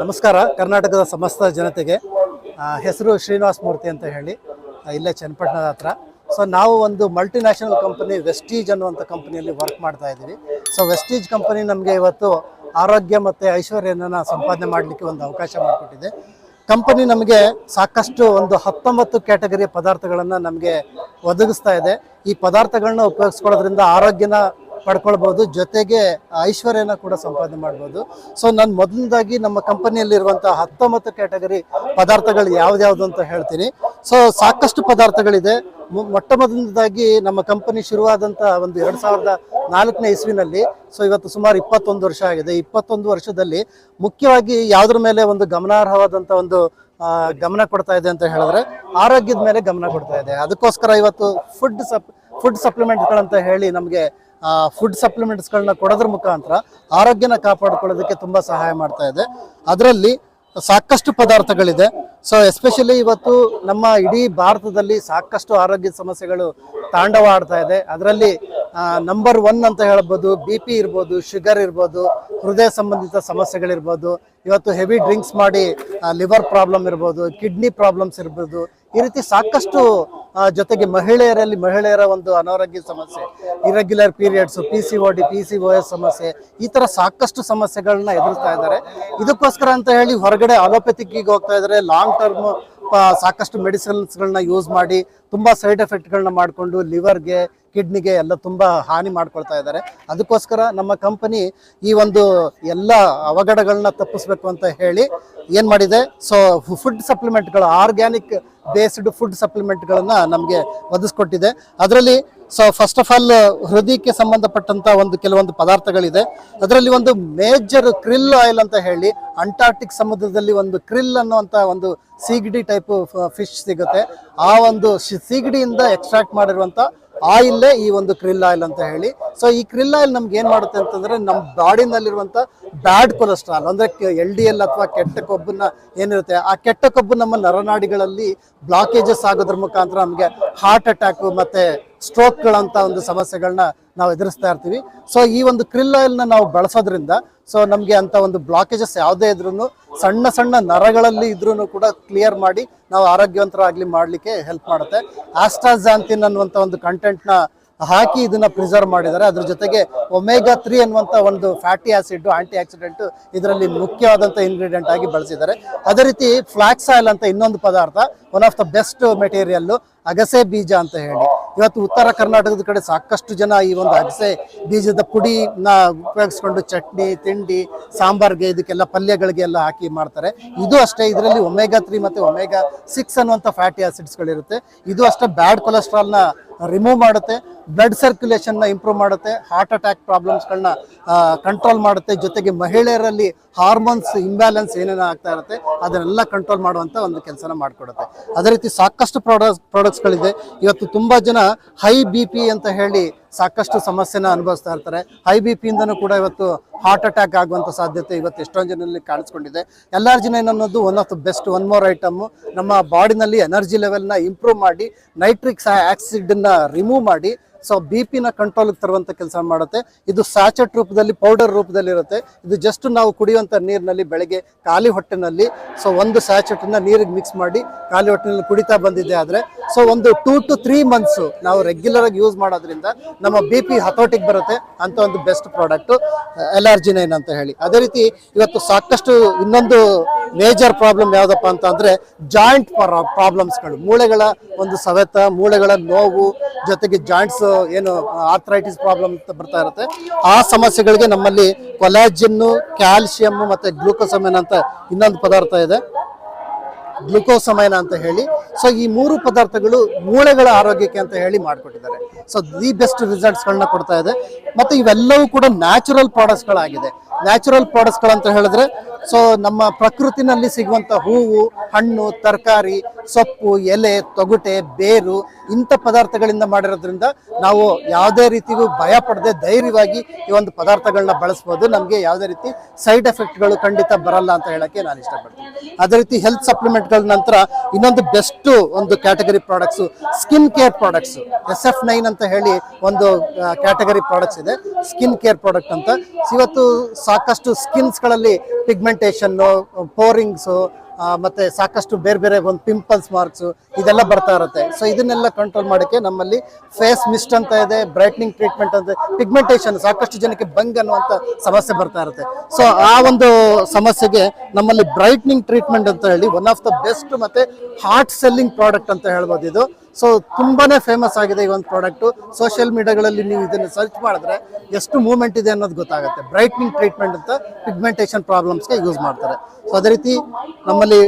ನಮಸ್ಕಾರ. ಕರ್ನಾಟಕದ ಸಮಸ್ತ ಜನತೆಗೆ. ಹೆಸರು ಶ್ರೀನಿವಾಸ ಮೂರ್ತಿ ಅಂತ ಹೇಳಿ. ಇಲ್ಲೇ ಚನ್ನಪಟ್ಟಣದ ಹತ್ರ. ಸೊ ನಾವು ಒಂದು ಮಲ್ಟಿನ್ಯಾಷನಲ್ ಕಂಪನಿ ವೆಸ್ಟೀಜ್ ಅನ್ನುವಂಥ ಕಂಪನಿಯಲ್ಲಿ ವರ್ಕ್ ಮಾಡ್ತಾ ಇದ್ದೀವಿ. ಸೊ ವೆಸ್ಟೀಜ್ ಕಂಪನಿ ನಮಗೆ ಇವತ್ತು ಆರೋಗ್ಯ ಮತ್ತು ಐಶ್ವರ್ಯನ ಸಂಪಾದನೆ ಮಾಡಲಿಕ್ಕೆ ಒಂದು ಅವಕಾಶ ಮಾಡಿಕೊಟ್ಟಿದೆ. ಕಂಪನಿ ನಮಗೆ ಸಾಕಷ್ಟು ಒಂದು ಹತ್ತೊಂಬತ್ತು ಕ್ಯಾಟಗರಿಯ ಪದಾರ್ಥಗಳನ್ನು ನಮಗೆ ಒದಗಿಸ್ತಾ ಇದೆ. ಈ ಪದಾರ್ಥಗಳನ್ನ ಉಪಯೋಗಿಸ್ಕೊಳ್ಳೋದ್ರಿಂದ ಆರೋಗ್ಯನ ಪಡ್ಕೊಳ್ಬೋದು. ಜೊತೆಗೆ ಐಶ್ವರ್ಯನ ಕೂಡ ಸಂಪಾದನೆ ಮಾಡ್ಬೋದು. ಸೊ ನಾನು ಮೊದಲನೇದಾಗಿ ನಮ್ಮ ಕಂಪನಿಯಲ್ಲಿರುವಂತಹ ಹತ್ತೊಂಬತ್ತು ಕ್ಯಾಟಗರಿ ಪದಾರ್ಥಗಳು ಯಾವ್ದ್ಯಾವ್ದು ಅಂತ ಹೇಳ್ತೀನಿ. ಸೊ ಸಾಕಷ್ಟು ಪದಾರ್ಥಗಳಿದೆ. ಮೊಟ್ಟ ಮೊದಲನೇದಾಗಿ ನಮ್ಮ ಕಂಪನಿ ಶುರುವಾದಂಥ ಒಂದು ಎರಡು ಸಾವಿರದ ನಾಲ್ಕನೇ ಇಸ್ವಿನಲ್ಲಿ ಸೊ ಇವತ್ತು ಸುಮಾರು ಇಪ್ಪತ್ತೊಂದು ವರ್ಷ ಆಗಿದೆ. ಇಪ್ಪತ್ತೊಂದು ವರ್ಷದಲ್ಲಿ ಮುಖ್ಯವಾಗಿ ಯಾವುದ್ರ ಮೇಲೆ ಒಂದು ಗಮನಾರ್ಹವಾದಂಥ ಒಂದು ಗಮನ ಕೊಡ್ತಾ ಇದೆ ಅಂತ ಹೇಳಿದ್ರೆ ಆರೋಗ್ಯದ ಮೇಲೆ ಗಮನ ಕೊಡ್ತಾ ಇದೆ. ಅದಕ್ಕೋಸ್ಕರ ಇವತ್ತು ಫುಡ್ ಸಪ್ ಫುಡ್ ಸಪ್ಲಿಮೆಂಟ್ಗಳಂತ ಹೇಳಿ ನಮಗೆ ಫುಡ್ ಸಪ್ಲಿಮೆಂಟ್ಸ್ಗಳನ್ನ ಕೊಡೋದ್ರ ಮುಖಾಂತರ ಆರೋಗ್ಯನ ಕಾಪಾಡ್ಕೊಳ್ಳೋದಕ್ಕೆ ತುಂಬ ಸಹಾಯ ಮಾಡ್ತಾ ಇದೆ. ಅದರಲ್ಲಿ ಸಾಕಷ್ಟು ಪದಾರ್ಥಗಳಿದೆ. ಸೊ ಎಸ್ಪೆಷಲಿ ಇವತ್ತು ನಮ್ಮ ಇಡೀ ಭಾರತದಲ್ಲಿ ಸಾಕಷ್ಟು ಆರೋಗ್ಯ ಸಮಸ್ಯೆಗಳು ತಾಂಡವ ಆಡ್ತಾ ಇದೆ. ಅದರಲ್ಲಿ ನಂಬರ್ ಒನ್ ಅಂತ ಹೇಳ್ಬೋದು ಬಿ ಪಿ ಇರ್ಬೋದು ಶುಗರ್ ಇರ್ಬೋದು, ಹೃದಯ ಸಂಬಂಧಿತ ಸಮಸ್ಯೆಗಳಿರ್ಬೋದು, ಇವತ್ತು ಹೆವಿ ಡ್ರಿಂಕ್ಸ್ ಮಾಡಿ ಲಿವರ್ ಪ್ರಾಬ್ಲಮ್ ಇರ್ಬೋದು ಕಿಡ್ನಿ ಪ್ರಾಬ್ಲಮ್ಸ್ ಇರ್ಬೋದು, ಈ ರೀತಿ ಸಾಕಷ್ಟು ಜೊತೆಗೆ ಮಹಿಳೆಯರಲ್ಲಿ ಮಹಿಳೆಯರ ಒಂದು ಅನಾರೋಗ್ಯ ಸಮಸ್ಯೆ irregular periods P C O D P C O S ಸಮಸ್ಯೆ, ಈ ಥರ ಸಾಕಷ್ಟು ಸಮಸ್ಯೆಗಳನ್ನ ಎದುರಿಸ್ತಾ ಇದ್ದಾರೆ. ಇದಕ್ಕೋಸ್ಕರ ಅಂತ ಹೇಳಿ ಹೊರಗಡೆ ಅಲೋಪತಿಕ್ಕಿಗೆ ಹೋಗ್ತಾ ಇದ್ದಾರೆ ಲಾಂಗ್ ಟರ್ಮ್ ಸಾಕಷ್ಟು ಮೆಡಿಸಿನ್ಸ್ಗಳನ್ನ ಯೂಸ್ ಮಾಡಿ, ತುಂಬಾ ಸೈಡ್ ಎಫೆಕ್ಟ್ಗಳನ್ನ ಮಾಡಿಕೊಂಡು ಲಿವರ್ಗೆ ಕಿಡ್ನಿಗೆ ಎಲ್ಲ ತುಂಬಾ ಹಾನಿ ಮಾಡ್ಕೊಳ್ತಾ ಇದ್ದಾರೆ. ಅದಕ್ಕೋಸ್ಕರ ನಮ್ಮ ಕಂಪನಿ ಈ ಒಂದು ಎಲ್ಲ ಅವಘಡಗಳನ್ನ ತಪ್ಪಿಸ್ಬೇಕು ಅಂತ ಹೇಳಿ ಏನು ಮಾಡಿದೆ? ಸೊ ಫುಡ್ ಸಪ್ಲಿಮೆಂಟ್ಗಳು ಆರ್ಗ್ಯಾನಿಕ್ ಬೇಸ್ಡ್ ಫುಡ್ ಸಪ್ಲಿಮೆಂಟ್ಗಳನ್ನು ನಮಗೆ ಒದಗಿಸ್ಕೊಟ್ಟಿದೆ. ಅದರಲ್ಲಿ ಸೊ ಫಸ್ಟ್ ಆಫ್ ಆಲ್ ಹೃದಯಕ್ಕೆ ಸಂಬಂಧಪಟ್ಟಂತ ಒಂದು ಕೆಲವೊಂದು ಪದಾರ್ಥಗಳಿದೆ. ಅದರಲ್ಲಿ ಒಂದು ಮೇಜರ್ ಕ್ರಿಲ್ ಆಯಿಲ್ ಅಂತ ಹೇಳಿ ಅಂಟಾರ್ಟಿಕ್ ಸಮುದ್ರದಲ್ಲಿ ಒಂದು ಕ್ರಿಲ್ ಅನ್ನುವಂತ ಒಂದು ಸೀಗಡಿ ಟೈಪ್ ಫಿಶ್ ಸಿಗುತ್ತೆ. ಆ ಒಂದು ಸಿಗಡಿಯಿಂದ ಎಕ್ಸ್ಟ್ರಾಕ್ಟ್ ಮಾಡಿರುವಂತ ಆಯಿಲ್ಲೇ ಈ ಒಂದು ಕ್ರಿಲ್ ಆಯಿಲ್ ಅಂತ ಹೇಳಿ. ಸೊ ಈ ಕ್ರಿಲ್ ಆಯಿಲ್ ನಮ್ಗೆ ಏನ್ ಮಾಡುತ್ತೆ ಅಂತಂದ್ರೆ ನಮ್ಮ ಬಾಡಿನಲ್ಲಿರುವಂತ ಬ್ಯಾಡ್ ಕೊಲೆಸ್ಟ್ರಾಲ್ ಅಂದ್ರೆ ಎಲ್ ಡಿ ಎಲ್ ಅಥವಾ ಕೆಟ್ಟ ಕೊಬ್ಬನ್ನ ಏನಿರುತ್ತೆ, ಆ ಕೆಟ್ಟ ಕೊಬ್ಬು ನಮ್ಮ ನರನಾಡಿಗಳಲ್ಲಿ ಬ್ಲಾಕೇಜಸ್ ಆಗೋದ್ರ ಮುಖಾಂತರ ನಮಗೆ ಹಾರ್ಟ್ ಅಟ್ಯಾಕ್ ಮತ್ತೆ ಸ್ಟ್ರೋಕ್ಗಳಂತ ಒಂದು ಸಮಸ್ಯೆಗಳನ್ನ ನಾವು ಎದುರಿಸ್ತಾ ಇರ್ತೀವಿ. ಸೊ ಈ ಒಂದು ಕ್ರಿಲ್ ಆಯಿಲ್ನ ನಾವು ಬಳಸೋದ್ರಿಂದ ಸೊ ನಮಗೆ ಅಂತ ಒಂದು ಬ್ಲಾಕೇಜಸ್ ಯಾವುದೇ ಇದ್ರೂ ಸಣ್ಣ ಸಣ್ಣ ನರಗಳಲ್ಲಿ ಇದ್ರೂ ಕೂಡ ಕ್ಲಿಯರ್ ಮಾಡಿ, ನಾವು ಆರೋಗ್ಯವಂತರಾಗ್ಲಿ ಮಾಡಲಿಕ್ಕೆ ಹೆಲ್ಪ್ ಮಾಡುತ್ತೆ. ಆಸ್ಟ್ರಾಜಾಂತಿನ್ ಅನ್ನುವಂಥ ಒಂದು ಕಂಟೆಂಟ್ನ ಹಾಕಿ ಇದನ್ನ ಪ್ರಿಸರ್ವ್ ಮಾಡಿದ್ದಾರೆ. ಅದ್ರ ಜೊತೆಗೆ ಒಮೆಗಾ ತ್ರೀ ಅನ್ನುವಂಥ ಒಂದು ಫ್ಯಾಟಿ ಆಸಿಡ್ ಆಂಟಿ ಆಕ್ಸಿಡೆಂಟ್ ಇದರಲ್ಲಿ ಮುಖ್ಯವಾದಂಥ ಇಂಗ್ರೀಡಿಯೆಂಟ್ ಆಗಿ ಬಳಸಿದ್ದಾರೆ. ಅದೇ ರೀತಿ ಫ್ಲಾಕ್ಸ್ ಆಯಿಲ್ ಅಂತ ಇನ್ನೊಂದು ಪದಾರ್ಥ one of the best material ಅಗಸೆ ಬೀಜ ಅಂತ ಹೇಳಿ. ಇವತ್ತು ಉತ್ತರ ಕರ್ನಾಟಕದ ಕಡೆ ಸಾಕಷ್ಟು ಜನ ಈ ಒಂದು ಅಗಸೆ ಬೀಜದ ಪುಡಿನ ಉಪಯೋಗಿಸ್ಕೊಂಡು ಚಟ್ನಿ, ತಿಂಡಿ, ಸಾಂಬಾರ್ಗೆ ಇದಕ್ಕೆಲ್ಲ ಪಲ್ಯಗಳಿಗೆ ಎಲ್ಲ ಹಾಕಿ ಮಾಡ್ತಾರೆ. ಇದು ಅಷ್ಟೇ, ಇದರಲ್ಲಿ ಒಮೆಗಾ ತ್ರೀ ಮತ್ತೆ ಒಮೆಗಾ ಸಿಕ್ಸ್ ಅನ್ನುವಂಥ ಫ್ಯಾಟಿ ಆಸಿಡ್ಸ್ಗಳಿರುತ್ತೆ. ಇದು ಅಷ್ಟೇ ಬ್ಯಾಡ್ ಕೊಲೆಸ್ಟ್ರಾಲ್ನ ರಿಮೂವ್ ಮಾಡುತ್ತೆ, ಬ್ಲಡ್ ಸರ್ಕ್ಯುಲೇಷನ್ನ ಇಂಪ್ರೂವ್ ಮಾಡುತ್ತೆ, ಹಾರ್ಟ್ ಅಟ್ಯಾಕ್ ಪ್ರಾಬ್ಲಮ್ಸ್ಗಳನ್ನ ಕಂಟ್ರೋಲ್ ಮಾಡುತ್ತೆ. ಜೊತೆಗೆ ಮಹಿಳೆಯರಲ್ಲಿ ಹಾರ್ಮೋನ್ಸ್ ಇಂಬ್ಯಾಲೆನ್ಸ್ ಏನೇನೋ ಆಗ್ತಾ ಇರುತ್ತೆ, ಅದನ್ನೆಲ್ಲ ಕಂಟ್ರೋಲ್ ಮಾಡುವಂಥ ಒಂದು ಕೆಲಸನ ಮಾಡಿಕೊಡುತ್ತೆ. ಅದೇ ರೀತಿ ಸಾಕಷ್ಟು ಪ್ರಾಡಕ್ಟ್ಸ್ ಪ್ರಾಡಕ್ಟ್ಸ್ಗಳಿದೆ ಇವತ್ತು ತುಂಬ ಜನ ಹೈ ಬಿ ಪಿ ಅಂತ ಹೇಳಿ ಸಾಕಷ್ಟು ಸಮಸ್ಯೆನ ಅನುಭವಿಸ್ತಾ ಇರ್ತಾರೆ. ಹೈ ಬಿ ಪಿಯಿಂದನೂ ಕೂಡ ಇವತ್ತು ಹಾರ್ಟ್ ಅಟ್ಯಾಕ್ ಆಗುವಂಥ ಸಾಧ್ಯತೆ ಇವತ್ತು ಎಷ್ಟೊಂದು ಜನರಲ್ಲಿ ಕಾಣಿಸ್ಕೊಂಡಿದೆ. ಎಲ್ಲಾರ್ಜಿನೈನ್ ಅನ್ನೋದು one of the best one more item ನಮ್ಮ ಬಾಡಿನಲ್ಲಿ ಎನರ್ಜಿ ಲೆವೆಲ್ನ ಇಂಪ್ರೂವ್ ಮಾಡಿ ನೈಟ್ರಿಕ್ಸ್ ಆ್ಯಕ್ಸಿಡನ್ನು ರಿಮೂವ್ ಮಾಡಿ ಸೊ ಬಿ ಪಿನ ಕಂಟ್ರೋಲ್ಗೆ ತರುವಂಥ ಕೆಲಸ ಮಾಡುತ್ತೆ. ಇದು ಸ್ಯಾಚೆಟ್ ರೂಪದಲ್ಲಿ ಪೌಡರ್ ರೂಪದಲ್ಲಿ ಇರುತ್ತೆ. ಇದು ಜಸ್ಟ್ ನಾವು ಕುಡಿಯುವಂಥ ನೀರಿನಲ್ಲಿ ಬೆಳಗ್ಗೆ ಖಾಲಿ ಹೊಟ್ಟೆನಲ್ಲಿ ಸೊ ಒಂದು ಸ್ಯಾಚೆಟ್ನ ನೀರಿಗೆ ಮಿಕ್ಸ್ ಮಾಡಿ ಖಾಲಿ ಹೊಟ್ಟೆನಲ್ಲಿ ಕುಡಿತಾ ಬಂದಿದೆ ಆದರೆ ಸೊ ಒಂದು ಟೂ ಟು ತ್ರೀ ಮಂತ್ಸು ನಾವು ರೆಗ್ಯುಲರ್ ಆಗಿ ಯೂಸ್ ಮಾಡೋದ್ರಿಂದ ನಮ್ಮ ಬಿ ಪಿ ಹತೋಟಿಗೆ ಬರುತ್ತೆ ಅಂತ ಒಂದು ಬೆಸ್ಟ್ ಪ್ರಾಡಕ್ಟು ಎಲರ್ಜಿನ ಅಂತ ಹೇಳಿ. ಅದೇ ರೀತಿ ಇವತ್ತು ಸಾಕಷ್ಟು ಇನ್ನೊಂದು ಮೇಜರ್ ಪ್ರಾಬ್ಲಮ್ ಯಾವುದಪ್ಪ ಅಂತ ಅಂದರೆ ಜಾಯಿಂಟ್ ಪ್ರಾಬ್ಲಮ್ಸ್ಗಳು ಮೂಳೆಗಳ ಒಂದು ಸವೆತ, ಮೂಳೆಗಳ ನೋವು ಜೊತೆಗೆ ಜಾಯಿಂಟ್ಸ್, ಏನು ಆರ್ಥರೈಟಿಸ್ ಪ್ರಾಬ್ಲಮ್ ಅಂತ ಬರ್ತಾ ಇರುತ್ತೆ. ಆ ಸಮಸ್ಯೆಗಳಿಗೆ ನಮ್ಮಲ್ಲಿ ಕೊಲಾಜಿನ್ನು ಕ್ಯಾಲ್ಸಿಯಂ ಮತ್ತೆ ಗ್ಲೂಕೋಸಮೈನ್ ಅಂತ ಇನ್ನೊಂದು ಪದಾರ್ಥ ಇದೆ. ಗ್ಲುಕೋಸಮೈನ ಅಂತ ಹೇಳಿ. ಸೊ ಈ ಮೂರು ಪದಾರ್ಥಗಳು ಮೂಳೆಗಳ ಆರೋಗ್ಯಕ್ಕೆ ಅಂತ ಹೇಳಿ ಮಾಡಿಕೊಟ್ಟಿದ್ದಾರೆ. ಸೊ ದಿ ಬೆಸ್ಟ್ ರಿಸಲ್ಟ್ಸ್ಗಳನ್ನ ಕೊಡ್ತಾ ಇದೆ. ಮತ್ತೆ ಇವೆಲ್ಲವೂ ಕೂಡ ನ್ಯಾಚುರಲ್ ಪ್ರಾಡಕ್ಟ್ಸ್ಗಳಾಗಿದೆ ನ್ಯಾಚುರಲ್ ಪ್ರಾಡಕ್ಟ್ಸ್ಗಳಂತ ಹೇಳಿದ್ರೆ ಸೊ ನಮ್ಮ ಪ್ರಕೃತಿನಲ್ಲಿ ಸಿಗುವಂತ ಹೂವು, ಹಣ್ಣು, ತರಕಾರಿ, ಸೊಪ್ಪು, ಎಲೆ, ತೊಗಟೆ, ಬೇರು ಇಂಥ ಪದಾರ್ಥಗಳಿಂದ ಮಾಡಿರೋದ್ರಿಂದ ನಾವು ಯಾವುದೇ ರೀತಿಗೂ ಭಯ ಪಡದೆ ಧೈರ್ಯವಾಗಿ ಈ ಒಂದು ಪದಾರ್ಥಗಳನ್ನ ಬಳಸ್ಬೋದು. ನಮಗೆ ಯಾವುದೇ ರೀತಿ ಸೈಡ್ ಎಫೆಕ್ಟ್ಗಳು ಖಂಡಿತ ಬರಲ್ಲ ಅಂತ ಹೇಳಕ್ಕೆ ನಾನು ಇಷ್ಟಪಡ್ತೀನಿ. ಅದೇ ರೀತಿ ಹೆಲ್ತ್ ಸಪ್ಲಿಮೆಂಟ್ಗಳ ನಂತರ ಇನ್ನೊಂದು ಬೆಸ್ಟ್ ಒಂದು category products, skin care products, S F nine ಅಂತ ಹೇಳಿ ಒಂದು ಕ್ಯಾಟಗರಿ ಪ್ರಾಡಕ್ಟ್ಸ್ ಇದೆ. ಸ್ಕಿನ್ ಕೇರ್ ಪ್ರಾಡಕ್ಟ್ ಅಂತ. ಇವತ್ತು ಸಾಕಷ್ಟು ಸ್ಕಿನ್ಸ್ಗಳಲ್ಲಿ ಪಿಗ್ಮೆಂಟ್ ಪಿಗ್ಮೆಂಟೇಷನ್ನು ಪೋರಿಂಗ್ಸು ಮತ್ತೆ ಸಾಕಷ್ಟು ಬೇರೆ ಬೇರೆ ಒಂದು ಪಿಂಪಲ್ಸ್ ಮಾರ್ಕ್ಸು ಇದೆಲ್ಲ ಬರ್ತಾ ಇರುತ್ತೆ. ಸೊ ಇದನ್ನೆಲ್ಲ ಕಂಟ್ರೋಲ್ ಮಾಡೋಕ್ಕೆ ನಮ್ಮಲ್ಲಿ ಫೇಸ್ ಮಿಸ್ಟ್ ಅಂತ ಇದೆ ಬ್ರೈಟ್ನಿಂಗ್ ಟ್ರೀಟ್ಮೆಂಟ್ ಅಂತ ಪಿಗ್ಮೆಂಟೇಷನ್ ಸಾಕಷ್ಟು ಜನಕ್ಕೆ ಬಂಗ್ ಅನ್ನುವಂಥ ಸಮಸ್ಯೆ ಬರ್ತಾ ಇರುತ್ತೆ. ಸೊ ಆ ಒಂದು ಸಮಸ್ಯೆಗೆ ನಮ್ಮಲ್ಲಿ ಬ್ರೈಟ್ನಿಂಗ್ ಟ್ರೀಟ್ಮೆಂಟ್ ಅಂತ ಹೇಳಿ ಒನ್ ಆಫ್ ದ ಬೆಸ್ಟ್ ಮತ್ತೆ ಹಾರ್ಟ್ ಸೆಲ್ಲಿಂಗ್ ಪ್ರಾಡಕ್ಟ್ ಅಂತ ಹೇಳ್ಬೋದು ಇದು. ಸೊ ತುಂಬಾನೇ ಫೇಮಸ್ ಆಗಿದೆ ಈ ಒಂದು ಪ್ರಾಡಕ್ಟು ಸೋಷಿಯಲ್ ಮೀಡಿಯಾಗಳಲ್ಲಿ ನೀವು ಇದನ್ನು ಸರ್ಚ್ ಮಾಡಿದ್ರೆ ಎಷ್ಟು ಮೂವ್ಮೆಂಟ್ ಇದೆ ಅನ್ನೋದು ಗೊತ್ತಾಗುತ್ತೆ. ಬ್ರೈಟ್ನಿಂಗ್ ಟ್ರೀಟ್ಮೆಂಟ್ ಅಂತ ಪಿಗ್ಮೆಂಟೇಷನ್ ಪ್ರಾಬ್ಲಮ್ಸ್ಗೆ ಯೂಸ್ ಮಾಡ್ತಾರೆ. ಸೊ ಅದೇ ರೀತಿ ನಮ್ಮಲ್ಲಿ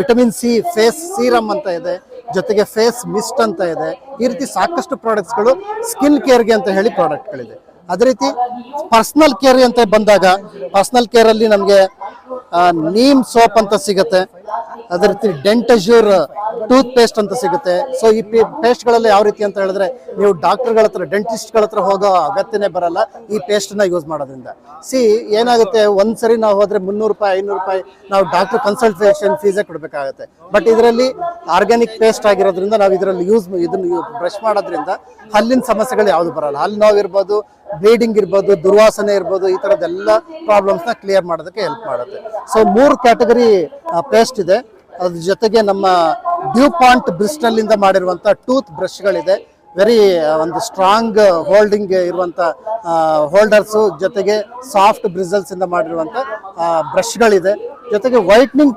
ವಿಟಮಿನ್ ಸಿ ಫೇಸ್ ಸೀರಮ್ ಅಂತ ಇದೆ. ಜೊತೆಗೆ ಫೇಸ್ ಮಿಸ್ಟ್ ಅಂತ ಇದೆ. ಈ ರೀತಿ ಸಾಕಷ್ಟು ಪ್ರಾಡಕ್ಟ್ಸ್ಗಳು ಸ್ಕಿನ್ ಕೇರ್ಗೆ ಅಂತ ಹೇಳಿ ಪ್ರಾಡಕ್ಟ್ಗಳಿದೆ ಅದೇ ರೀತಿ ಪರ್ಸನಲ್ ಕೇರ್ ಅಂತ ಬಂದಾಗ ಪರ್ಸನಲ್ ಕೇರಲ್ಲಿ ನಮಗೆ ನೀಮ್ ಸೋಪ್ ಅಂತ ಸಿಗುತ್ತೆ. ಅದೇ ರೀತಿ ಡೆಂಟಜೂರ್ ಟೂತ್ ಪೇಸ್ಟ್ ಅಂತ ಸಿಗುತ್ತೆ. ಸೊ ಈ ಪೇಸ್ಟ್ಗಳಲ್ಲಿ ಯಾವ ರೀತಿ ಅಂತ ಹೇಳಿದ್ರೆ ನೀವು ಡಾಕ್ಟರ್ಗಳ ಹತ್ರ, ಡೆಂಟಿಸ್ಟ್ಗಳ ಹತ್ರ ಹೋಗೋ ಅಗತ್ಯನೇ ಬರಲ್ಲ ಈ ಪೇಸ್ಟನ್ನ ಯೂಸ್ ಮಾಡೋದ್ರಿಂದ. ಸಿ ಏನಾಗುತ್ತೆ, ಒಂದ್ಸರಿ ನಾವು ಹೋದ್ರೆ ಮುನ್ನೂರು ರೂಪಾಯಿ, ಐನೂರು ರೂಪಾಯಿ ನಾವು ಡಾಕ್ಟರ್ ಕನ್ಸಲ್ಟೇಷನ್ ಫೀಸೇ ಕೊಡಬೇಕಾಗುತ್ತೆ. ಬಟ್ ಇದರಲ್ಲಿ ಆರ್ಗ್ಯಾನಿಕ್ ಪೇಸ್ಟ್ ಆಗಿರೋದ್ರಿಂದ ನಾವು ಇದರಲ್ಲಿ ಯೂಸ್ ಇದನ್ನು ಬ್ರಷ್ ಮಾಡೋದ್ರಿಂದ ಹಲ್ಲಿನ ಸಮಸ್ಯೆಗಳು ಯಾವುದು ಬರಲ್ಲ. ಹಲ್ಲು ನೋವು ಇರ್ಬೋದು ಬ್ಲೀಡಿಂಗ್ ಇರ್ಬೋದು, ದುರ್ವಾಸನೆ ಇರ್ಬೋದು, ಈ ಥರದ್ದೆಲ್ಲ ಪ್ರಾಬ್ಲಮ್ಸ್ನ ಕ್ಲಿಯರ್ ಮಾಡೋದಕ್ಕೆ ಹೆಲ್ಪ್ ಮಾಡುತ್ತೆ. ಸೊ ಮೂರು ಕ್ಯಾಟಗರಿ ಪೇಸ್ಟ್ ಇದೆ. ಅದ್ರ ಜೊತೆಗೆ ನಮ್ಮ ಡ್ಯೂ ಪಾಯಿಂಟ್ ಬ್ರಿಸ್ಟಲ್ಲಿಂದ ಮಾಡಿರುವಂಥ ಟೂತ್ ಬ್ರಷ್ಗಳಿದೆ ವೆರಿ ಒಂದು ಸ್ಟ್ರಾಂಗ್ ಹೋಲ್ಡಿಂಗ್ ಇರುವಂಥ ಹೋಲ್ಡರ್ಸು ಜೊತೆಗೆ ಸಾಫ್ಟ್ ಬ್ರಿಸಲ್ಸ್ ಇಂದ ಮಾಡಿರುವಂಥ ಬ್ರಷ್ಗಳಿದೆ ಜೊತೆಗೆ ವೈಟ್ನಿಂಗ್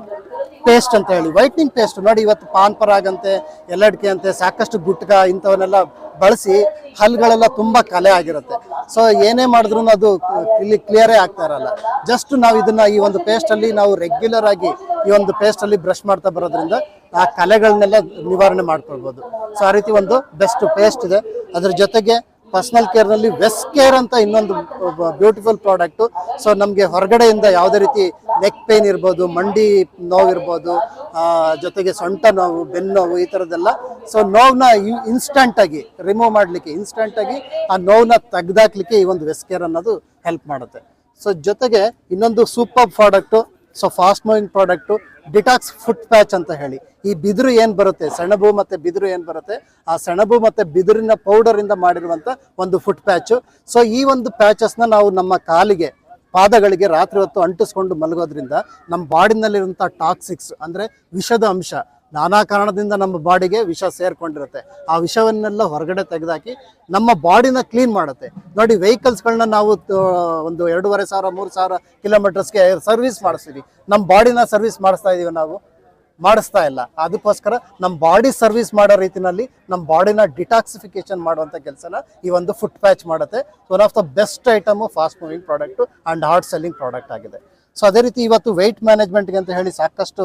ಪೇಸ್ಟ್ ಅಂತ ಹೇಳಿ, ವೈಟ್ನಿಂಗ್ ಪೇಸ್ಟ್. ನೋಡಿ ಇವತ್ತು ಪಾನ್ ಪರಾಗ್ ಅಂತೆ ಎಲ್ಲಡ್ಕೆ ಅಂತೆ, ಸಾಕಷ್ಟು ಗುಟ್ಕ ಇಂಥವನ್ನೆಲ್ಲ ಬಳಸಿ ಹಲ್ಗಳೆಲ್ಲ ತುಂಬ ಕಲೆ ಆಗಿರುತ್ತೆ. ಸೊ ಏನೇ ಮಾಡಿದ್ರು ಅದು ಇಲ್ಲಿ ಕ್ಲಿಯರೇ ಆಗ್ತಾ ಇರಲ್ಲ. ಜಸ್ಟ್ ನಾವು ಇದನ್ನ ಈ ಒಂದು ಪೇಸ್ಟ್ ಅಲ್ಲಿ ನಾವು ರೆಗ್ಯುಲರ್ ಆಗಿ ಈ ಒಂದು ಪೇಸ್ಟ್ ಅಲ್ಲಿ ಬ್ರಷ್ ಮಾಡ್ತಾ ಬರೋದ್ರಿಂದ ಆ ಕಲೆಗಳನ್ನೆಲ್ಲ ನಿವಾರಣೆ ಮಾಡ್ಕೊಳ್ಬೋದು. ಸೊ ಆ ರೀತಿ ಒಂದು ಬೆಸ್ಟ್ ಪೇಸ್ಟ್ ಇದೆ. ಅದ್ರ ಜೊತೆಗೆ ಪರ್ಸನಲ್ ಕೇರ್ನಲ್ಲಿ ವೆಸ್ ಕೇರ್ ಅಂತ ಇನ್ನೊಂದು ಬ್ಯೂಟಿಫುಲ್ ಪ್ರಾಡಕ್ಟ್. ಸೊ ನಮಗೆ ಹೊರಗಡೆಯಿಂದ ಯಾವುದೇ ರೀತಿ ನೆಕ್ ಪೇನ್ ಇರ್ಬೋದು, ಮಂಡಿ ನೋವು ಇರ್ಬೋದು ಜೊತೆಗೆ ಸೊಂಟ ನೋವು, ಬೆನ್ನು ನೋವು ಈ ಥರದ್ದೆಲ್ಲ. ಸೊ ನೋವನ್ನ ಇನ್ಸ್ಟಂಟ್ ಆಗಿ ರಿಮೂವ್ ಮಾಡಲಿಕ್ಕೆ ಇನ್ಸ್ಟಂಟ್ ಆಗಿ ಆ ನೋವನ್ನ ತೆಗ್ದಾಕ್ಲಿಕ್ಕೆ ಈ ಒಂದು ವೆಸ್ ಕೇರ್ ಅನ್ನೋದು ಹೆಲ್ಪ್ ಮಾಡುತ್ತೆ. ಸೊ ಜೊತೆಗೆ ಇನ್ನೊಂದು super product so fast moving product detox foot patch ಅಂತ ಹೇಳಿ. ಈ ಬಿದಿರು ಏನು ಬರುತ್ತೆ? ಸೆಣಬು ಮತ್ತೆ ಬಿದಿರು ಏನು ಬರುತ್ತೆ? ಆ ಸೆಣಬು ಮತ್ತೆ ಬಿದಿರಿನ ಪೌಡರ್ ಇಂದ ಮಾಡಿರುವಂತ ಒಂದು ಫುಟ್ ಪ್ಯಾಚು ಸೊ ಈ ಒಂದು ಪ್ಯಾಚಸ್ನ ನಾವು ನಮ್ಮ ಕಾಲಿಗೆ, ಪಾದಗಳಿಗೆ ರಾತ್ರಿ ಹೊತ್ತು ಅಂಟಿಸ್ಕೊಂಡು ಮಲಗೋದ್ರಿಂದ ನಮ್ಮ ಬಾಡಿನಲ್ಲಿರುವಂಥ ಟಾಕ್ಸಿಕ್ಸ್ ಅಂದರೆ ವಿಷದ ಅಂಶ ನಾನಾ ಕಾರಣದಿಂದ ನಮ್ಮ ಬಾಡಿಗೆ ವಿಷ ಸೇರ್ಕೊಂಡಿರುತ್ತೆ. ಆ ವಿಷವನ್ನೆಲ್ಲ ಹೊರಗಡೆ ತೆಗೆದಾಕಿ ನಮ್ಮ ಬಾಡಿನ ಕ್ಲೀನ್ ಮಾಡುತ್ತೆ. ನೋಡಿ ವೆಹಿಕಲ್ಸ್ಗಳನ್ನ ನಾವು ಒಂದು ಎರಡೂವರೆ ಸಾವಿರ, ಮೂರು ಸಾವಿರ ಕಿಲೋಮೀಟರ್ಸ್ಗೆ ಸರ್ವಿಸ್ ಮಾಡಿಸ್ತೀವಿ. ನಮ್ಮ ಬಾಡಿನ ಸರ್ವಿಸ್ ಮಾಡಿಸ್ತಾ ಇದೀವಿ ನಾವು. ಮಾಡಿಸ್ತಾ ಇಲ್ಲ. ಅದಕ್ಕೋಸ್ಕರ ನಮ್ಮ ಬಾಡಿ ಸರ್ವಿಸ್ ಮಾಡೋ ರೀತಿನಲ್ಲಿ ನಮ್ಮ ಬಾಡಿನ ಡಿಟಾಕ್ಸಿಫಿಕೇಶನ್ ಮಾಡುವಂಥ ಕೆಲಸನ ಈ ಒಂದು ಫುಟ್ ಪ್ಯಾಚ್ ಮಾಡುತ್ತೆ. One of the best item fast moving product and hard selling product ಆಗಿದೆ. ಸೊ ಅದೇ ರೀತಿ ಇವತ್ತು ವೆಯ್ಟ್ ಮ್ಯಾನೇಜ್ಮೆಂಟ್ಗೆ ಅಂತ ಹೇಳಿ ಸಾಕಷ್ಟು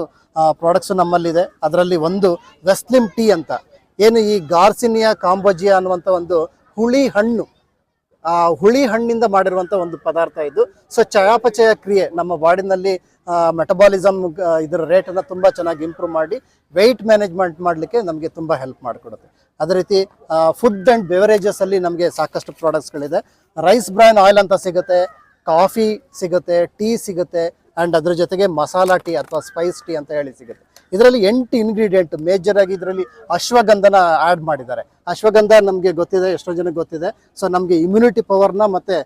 ಪ್ರಾಡಕ್ಟ್ಸು ನಮ್ಮಲ್ಲಿದೆ. ಅದರಲ್ಲಿ ಒಂದು ವೆಸ್ಲಿಮ್ ಟೀ ಅಂತ. ಏನು ಈ ಗಾರ್ಸಿನಿಯಾ ಕಾಂಬೋಜಿಯಾ ಅನ್ನುವಂಥ ಒಂದು ಹುಳಿ ಹಣ್ಣು. ಆ, ಹುಳಿ ಹಣ್ಣಿಂದ ಮಾಡಿರುವಂಥ ಒಂದು ಪದಾರ್ಥ ಇದು. ಸೊ ಚಯಾಪಚಯ ಕ್ರಿಯೆ ನಮ್ಮ ಬಾಡಿನಲ್ಲಿ ಮೆಟಬಾಲಿಸಮ್ ಇದರ ರೇಟನ್ನು ತುಂಬ ಚೆನ್ನಾಗಿ ಇಂಪ್ರೂವ್ ಮಾಡಿ ವೆಯ್ಟ್ ಮ್ಯಾನೇಜ್ಮೆಂಟ್ ಮಾಡಲಿಕ್ಕೆ ನಮಗೆ ತುಂಬ ಹೆಲ್ಪ್ ಮಾಡಿಕೊಡುತ್ತೆ. ಅದೇ ರೀತಿ ಫುಡ್ ಆ್ಯಂಡ್ ಬೆವರೇಜಸ್ ಅಲ್ಲಿ ನಮಗೆ ಸಾಕಷ್ಟು ಪ್ರಾಡಕ್ಟ್ಸ್ಗಳಿದೆ ರೈಸ್ ಬ್ರಾನ್ ಆಯಿಲ್ ಅಂತ ಸಿಗುತ್ತೆ. ಕಾಫಿ ಸಿಗುತ್ತೆ, ಟೀ ಸಿಗುತ್ತೆ ಆ್ಯಂಡ್ ಅದ್ರ ಜೊತೆಗೆ ಮಸಾಲಾ ಟೀ ಅಥವಾ ಸ್ಪೈಸ್ ಟೀ ಅಂತ ಹೇಳಿ ಸಿಗುತ್ತೆ. ಇದರಲ್ಲಿ ಎಂಟು ಇಂಗ್ರೀಡಿಯೆಂಟ್ ಮೇಜರ್ ಆಗಿ ಇದರಲ್ಲಿ ಅಶ್ವಗಂಧನ ಆ್ಯಡ್ ಮಾಡಿದ್ದಾರೆ. ಅಶ್ವಗಂಧ ನಮಗೆ ಗೊತ್ತಿದೆ, ಎಷ್ಟೋ ಜನಕ್ಕೆ ಗೊತ್ತಿದೆ. ಸೊ ನಮಗೆ ಇಮ್ಯುನಿಟಿ ಪವರ್ನ ಮತ್ತೆ